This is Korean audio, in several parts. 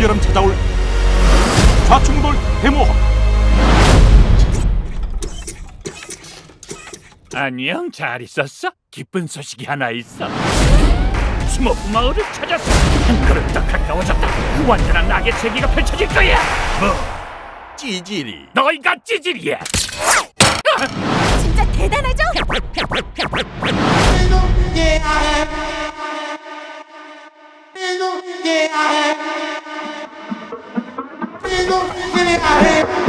올 여름 찾아올 좌충돌 대모험 안녕 잘 있었어? 기쁜 소식이 하나 있어. 스모프 마을을 찾았어 한 걸음 더 가까워졌다. 완전한 낙의 세계가 펼쳐질 거야. 뭐? 찌질이. 너희가 찌질이야 저게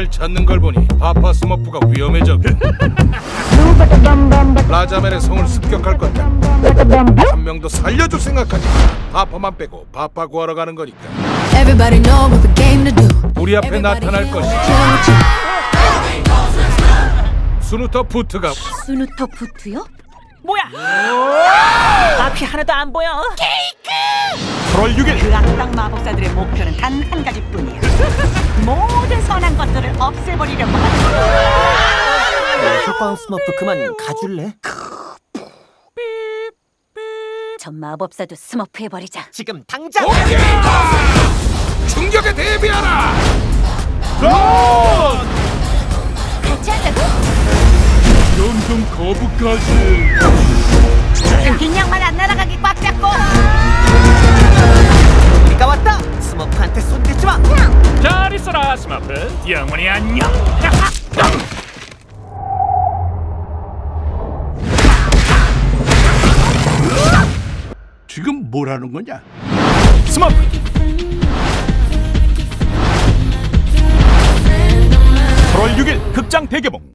날 찾는 걸 보니 파파 스머프가 위험해져. 라자멜의 성을 습격할 건데 한 명도 살려줄 생각하지. 마. 파파만 빼고 파파 구하러 가는 거니까. 우리 앞에 나타날 것이 스누터 푸트가 스누터 푸트요? 뭐야? 앞이 하나도 안 보여. 8월 6일 그 악당 마법사들의 목표는 단 한 가지뿐이야. 모든 효과음 스머프 그만 가줄래? 전 마법사도 스머프 해버리자. 지금 당장! 충격에 대비하라. 같이 하자고? 연금 거부까지 그냥만 안 날아가게 꽉 잡고. 우리가 왔다! 스머프한테 손대지 마! 잘 있어라 스마프 영원히 안녕 뭐라는 거냐? 스마트. 8월 6일 극장 대개봉